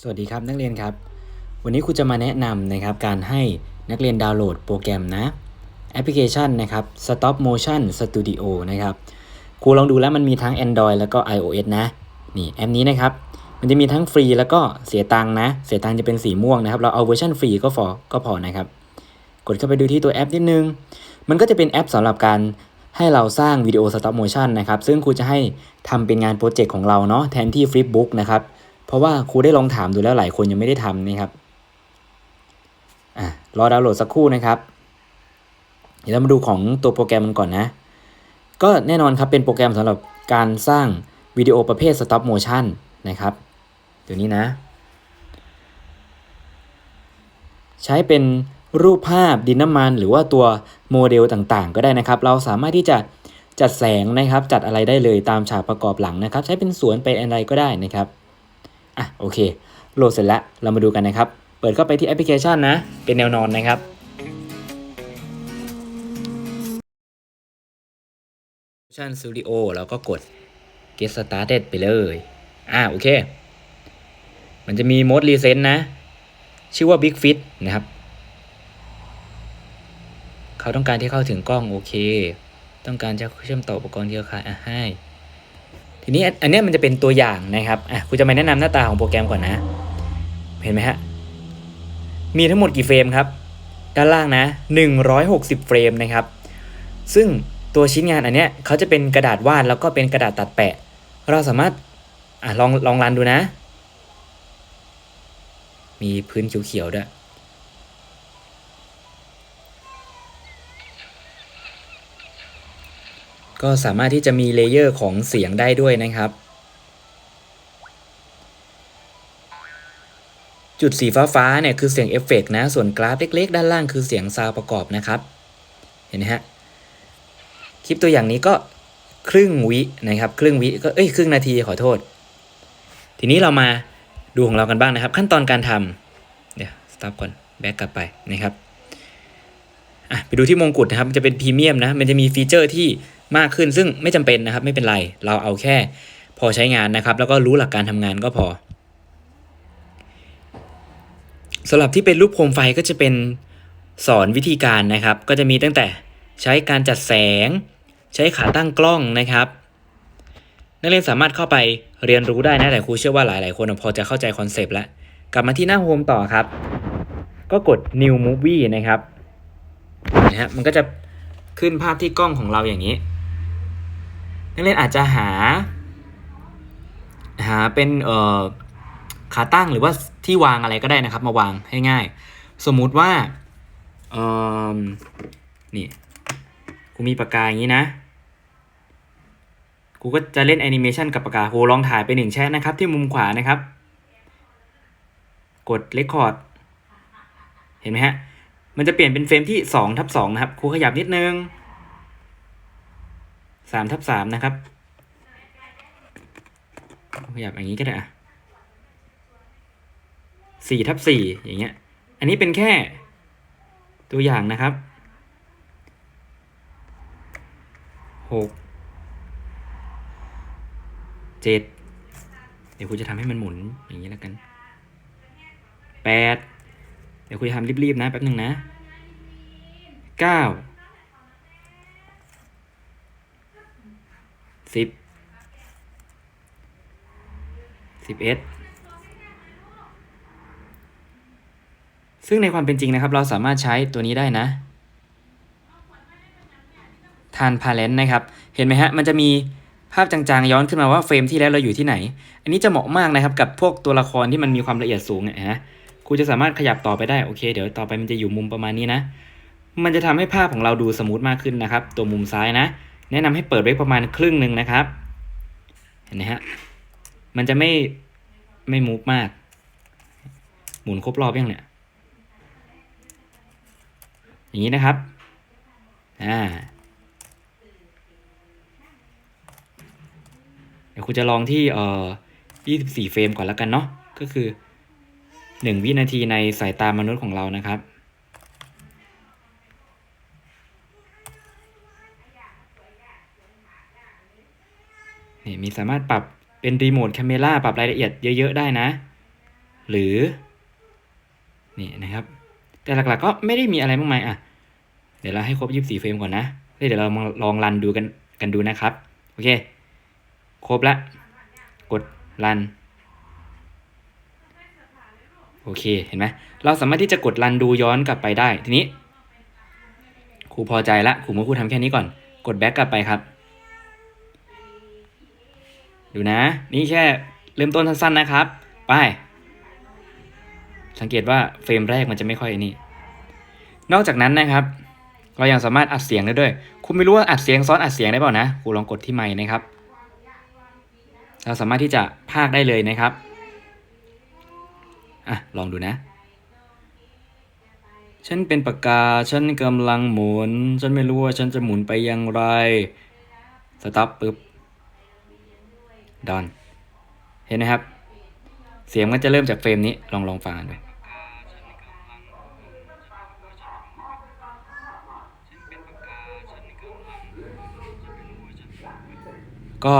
สวัสดีครับนักเรียนครับ วันนี้ครูจะมาแนะนำนะครับการให้นักเรียนดาวน์โหลดโปรแกรมนะแอปพลิเคชันนะครับ Stop Motion Studio นะครับครูลองดูแล้วมันมีทั้ง Android แล้วก็ iOS นะนี่แอปนี้นะครับมันจะมีทั้งฟรีแล้วก็เสียตังค์นะ เสียตังค์จะเป็นสีม่วงนะครับ เราเอาเวอร์ชันฟรีก็พอก็พอนะครับ กดเข้าไปดูที่ตัวแอปนิดนึง มันก็จะเป็นแอปสำหรับการให้เราสร้างวิดีโอ Stop Motion นะครับซึ่งครูจะให้ทำเป็นงานโปรเจกต์ของเราเนาะแทนที่ Flipbook นะครับ เพราะว่าครูได้ลองถามดูแล้วหลายคนยังไม่ได้ทำนะครับอะรอดาวน์โหลดสักครู่นะครับ เดี๋ยวเรามาดูของตัวโปรแกรมมันก่อนนะ ก็แน่นอนครับเป็นโปรแกรมสำหรับการสร้างวิดีโอประเภท stop motion นะครับเดี๋ยวนี้นะ ใช้เป็นรูปภาพดินน้ำมัน หรือว่าตัวโมเดลต่างๆ ก็ได้นะครับ เราสามารถที่จะจัดแสงนะครับ จัดอะไรได้เลยตามฉากประกอบหลังนะครับ ใช้เป็นสวนเป็นอะไรก็ได้นะครับ อะโอเค โหลดเสร็จแล้ว เรามาดูกันนะครับ เปิดเข้าไปที่แอปพลิเคชันนะ เป็นแนวนอนนะครับ Motion Studio แล้วก็กด Get Started ไปเลย อ่าโอเค มันจะมีโหมด Recent นะ ชื่อว่า Big Fit นะครับ เขาต้องการที่เข้าถึงกล้องโอเค ต้องการจะเชื่อมต่ออุปกรณ์เครือข่ายอะให้ ทีนี้อันนี้มันจะเป็นตัวอย่างนะครับอะครูจะมาแนะนำหน้าตาของโปรแกรมก่อนนะ เห็นไหมฮะ มีทั้งหมดกี่เฟรมครับ ด้านล่างนะ 160 เฟรมนะครับ ซึ่งตัวชิ้นงานอันเนี้ยเขาจะเป็นกระดาษวาดแล้วก็เป็นกระดาษตัดแปะ เราสามารถอะลองลองรันดูนะ มีพื้นเขียวๆด้วย ก็สามารถที่จะมีเลเยอร์ของเสียงได้ด้วยนะครับ จุดสีฟ้าฟ้าเนี่ยคือเสียงเอฟเฟกต์นะ ส่วนกราฟเล็กๆ ด้านล่างคือเสียงซาวประกอบนะครับ เห็นไหมฮะ คลิปตัวอย่างนี้ก็ครึ่งวินะครับ ครึ่งวิก็เอ้ยครึ่งนาทีขอโทษ ทีนี้เรามาดูของเรากันบ้างนะครับ ขั้นตอนการทำเดี๋ยวสต็อปก่อนแบ็กกลับไปนะครับไปดูที่มงกุฎนะครับมันจะเป็นพรีเมียมนะ มันจะมีฟีเจอร์ที่ มากขึ้น ซึ่งไม่จำเป็นนะครับไม่เป็นไร เราเอาแค่พอใช้งานนะครับ แล้วก็รู้หลักการทำงานก็พอสำหรับที่เป็นรูปโคมไฟก็จะเป็นสอนวิธีการนะครับ ก็จะมีตั้งแต่ใช้การจัดแสง ใช้ขาตั้งกล้องนะครับ นักเรียนสามารถเข้าไปเรียนรู้ได้นะแต่ครูเชื่อว่าหลาย ๆ คนพอจะเข้าใจคอนเซปต์แล้ว กลับมาที่หน้าโฮมต่อครับ ก็กด new movie นะครับนะฮะมันก็จะขึ้นภาพที่กล้องของเราอย่างนี้ นักเรียนอาจจะหา หาเป็นเอ่อขาตั้งหรือว่าที่วางอะไรก็ได้นะครับมาวางให้ง่าย สมมุติว่าเอ่อนี่กูมีปากกาอย่างนี้นะกูก็จะเล่นแอนิเมชันกับปากกากูลองถ่ายไปหนึ่งแชทนะครับ ที่มุมขวานะครับ กดเ e คคอร์ดเห็นไหมฮะ มันจะเปลี่ยนเป็นเฟรมที่สองทับสองนะครับ ครูขยับนิดนึง สามทับสามนะครับ ขยับอย่างนี้ก็ได้อะสี่ทับสี่อย่างเงี้ย อันนี้เป็นแค่ตัวอย่างนะครับหกเจ็ดเดี๋ยวครูจะทำให้มันหมุนอย่างนี้แล้วกันแปดเดี๋ยวครูจะทำรีบๆนะแป๊บหนึ่งนะเก้า สิบสิบเอ็ดซึ่งในความเป็นจริงนะครับ เราสามารถใช้ตัวนี้ได้นะทานพาเลนนะครับ เห็นไหมฮะ มันจะมีภาพจางๆย้อนขึ้นมาว่าเฟรมที่แล้วเราอยู่ที่ไหน อันนี้จะเหมาะมากนะครับกับพวกตัวละครที่มันมีความละเอียดสูงนี่ยนะครูจะสามารถขยับต่อไปได้ โอเค เดี๋ยวต่อไปมันจะอยู่มุมประมาณนี้นะ มันจะทำให้ภาพของเราดูสมูทมากขึ้นนะครับ ตัวมุมซ้ายนะ แนะนำให้เปิดไว้ประมาณครึ่งหนึ่งนะครับ เห็นไหมฮะ มันจะไม่ไม่มูฟมาก หมุนครบรอบยังเนี่ย อย่างนี้นะครับ อ่า เดี๋ยวครูจะลองที่เอ่อ24 เฟรมก่อนแล้วกันเนาะ ก็คือ 1 วินาทีในสายตามนุษย์ของเรานะครับ นี่มีสามารถปรับเป็นรีโมทแคมเมราปรับรายละเอียดเยอะ ๆ ได้นะ หรือ นี่นะครับ แต่หลัก ๆ ก็ไม่ได้มีอะไรมากมายอะ เดี๋ยวเราให้ครบ24เฟรมก่อนนะเดี๋ยวเรามาลองรันดูกันกันดูนะครับ โอเค ครบละ กดรัน โอเค เห็นไหม เราสามารถที่จะกดรันดูย้อนกลับไปได้ ทีนี้ ครูพอใจละ ครูมือครูทำแค่นี้ก่อน กดแบ็กกลับไปครับ ดูนะ นี่แค่เริ่มต้นสั้นๆนะครับ ไป สังเกตว่าเฟรมแรกมันจะไม่ค่อยนี่ นอกจากนั้นนะครับ เรายังสามารถอัดเสียงได้ด้วย คุณไม่รู้ว่าอัดเสียงซ้อนอัดเสียงได้เปล่านะครูลองกดที่ไมค์นะครับ เราสามารถที่จะพากได้เลยนะครับอะลองดูนะ ฉันเป็นปากกา ฉันกำลังหมุน ฉันไม่รู้ว่าฉันจะหมุนไปอย่างไร สต็อปปึ๊บ ดอน เห็นไหมครับ เสียงมันจะเริ่มจากเฟรมนี้ ลองลองฟังกันดูก็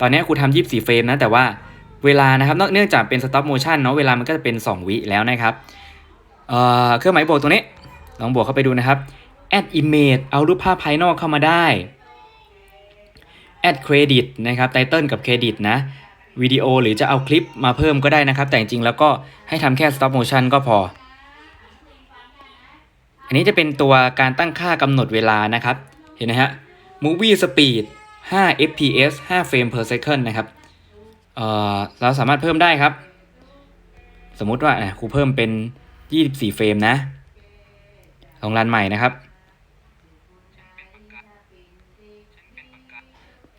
ตอนนี้ครูทำ24เฟรมนะ แต่ว่าเวลานะครับเนื่องจากเป็น stop motion เนาะเวลามันก็จะเป็น 2 วิแล้วนะครับเอ่อเครื่องหมายบวกตรงนี้ ลองบวกเข้าไปดูนะครับ add image เอารูปภาพภายนอกเข้ามาได้ add credit นะครับ title กับ credit นะวิดีโอหรือจะเอาคลิปมาเพิ่มก็ได้นะครับ แต่จริงๆแล้วก็ให้ทำแค่ stop motion ก็พอ อันนี้จะเป็นตัวการตั้งค่ากำหนดเวลานะครับ เห็นไหมฮะ movie speed 5 fps 5 frame per second นะครับเเราสามารถเพิ่มได้ครับ สมมุติว่าอะครูเพิ่มเป็น 24 เฟรมนะลองรันใหม่นะครับ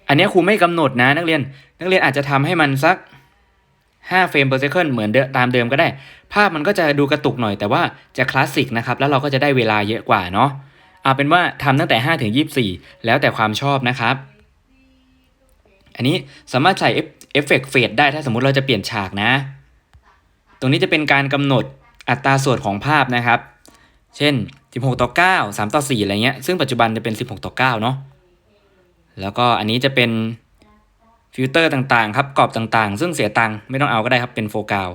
อันนี้ครูไม่กำหนดนะนักเรียน นักเรียนอาจจะทำให้มันสัก5เฟรม per second เหมือนเดิมตามเดิมก็ได้ ภาพมันก็จะดูกระตุกหน่อยแต่ว่าจะคลาสสิกนะครับ แล้วเราก็จะได้เวลาเยอะกว่าเนาะเอาเป็นว่าทำตั้งแต่ 5 ถึง 24 แล้วแต่ความชอบนะครับ อันนี้สามารถใส่เอฟเฟกต์เฟดได้ถ้าสมมุติเราจะเปลี่ยนฉากนะ ตรงนี้จะเป็นการกำหนดอัตราส่วนของภาพนะครับ เช่น 16 ต่อ 9 3 ต่อ 4 อะไรเงี้ย ซึ่งปัจจุบันจะเป็น 16 ต่อ 9 เนาะ แล้วก็อันนี้จะเป็นฟิลเตอร์ต่างๆครับกรอบต่างๆ ซึ่งเสียตังค์ไม่ต้องเอาก็ได้ครับเป็นโฟกัส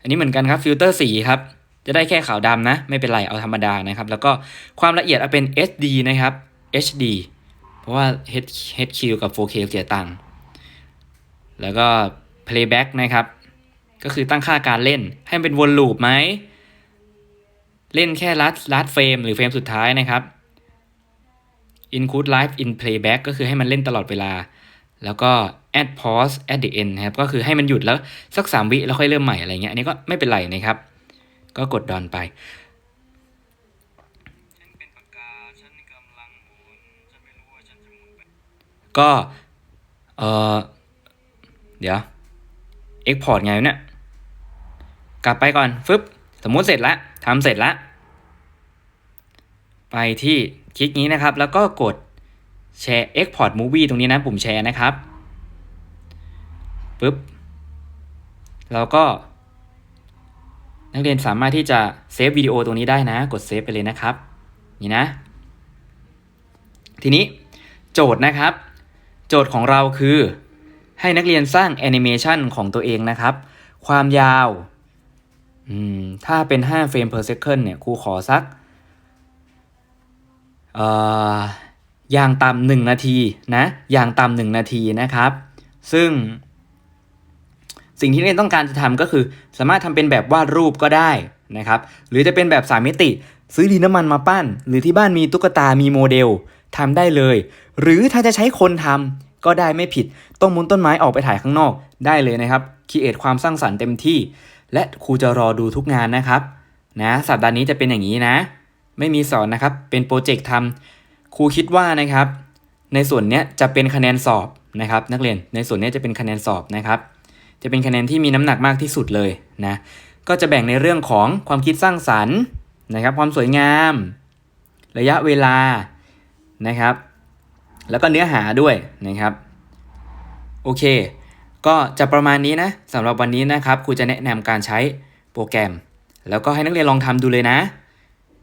อันนี้เหมือนกันครับฟิลเตอร์สีครับจะได้แค่ขาวดำนะ ไม่เป็นไรเอาธรรมดานะครับ แล้วก็ความละเอียดเอาเป็น SD นะครับ HD เพราะว่า H HQ กับ 4K เสียตังค์แล้วก็ playback นะครับ ก็คือตั้งค่าการเล่นให้มันเป็นวนลูปไหม เล่นแค่ลัดลัดเฟรมหรือเฟรมสุดท้ายนะครับ include live in playback ก็คือให้มันเล่นตลอดเวลา แล้วก็ add pause at the end นะครับ ก็คือให้มันหยุดแล้วสัก 3 วิแล้วค่อยเริ่มใหม่อะไรเงี้ย อันนี้ก็ไม่เป็นไรนะครับ ก็กดดอนไปก็เออเดี๋ยว export ไงเนี่ย กลับไปก่อนฟึบสมมุติเสร็จแล้วทำเสร็จแล้วไปที่ คลิกนี้นะครับ แล้วก็กดแชร์ export movie ตรงนี้นะปุ่มแชร์นะครับปึ๊บแล้วก็ นักเรียนสามารถที่จะเซฟวิดีโอตรงนี้ได้นะ กดเซฟไปเลยนะครับ นี่นะ ทีนี้โจทย์นะครับ โจทย์ของเราคือ ให้นักเรียนสร้างแอนิเมชันของตัวเองนะครับ ความยาวถ้าเป็น 5 เฟรม per second เนี่ยครูขอสัก อย่างต่ำหนึ่งนาทีนะอย่างต่ำหนึ่งนาทีนะครับ ซึ่ง สิ่งที่เรียนต้องการจะทำก็คือ สามารถทำเป็นแบบวาดรูปก็ได้นะครับ หรือจะเป็นแบบสามมิติ ซื้อดินน้ำมันมาปั้น หรือที่บ้านมีตุ๊กตามีโมเดลทำได้เลย หรือถ้าจะใช้คนทำก็ได้ไม่ผิด ต้องมุนต้นไม้ออกไปถ่ายข้างนอกได้เลยนะครับคีเอทความสร้างสรรค์เต็มที่ และครูจะรอดูทุกงานนะครับนะสัปดาห์นี้จะเป็นอย่างนี้นะ ไม่มีสอนนะครับ เป็นโปรเจกต์ทำครูคิดว่านะครับ ในส่วนนี้จะเป็นคะแนนสอบนะครับ นักเรียนในส่วนนี้จะเป็นคะแนนสอบนะครับ จะเป็นคะแนนที่มีน้ำหนักมากที่สุดเลยนะก็จะแบ่งในเรื่องของความคิดสร้างสรรค์นะครับ ความสวยงาม ระยะเวลานะครับ แล้วก็เนื้อหาด้วยนะครับโอเค ก็จะประมาณนี้นะสำหรับวันนี้นะครับครูจะแนะนำการใช้โปรแกรม แล้วก็ให้นักเรียนลองทำดูเลยนะ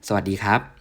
สวัสดีครับ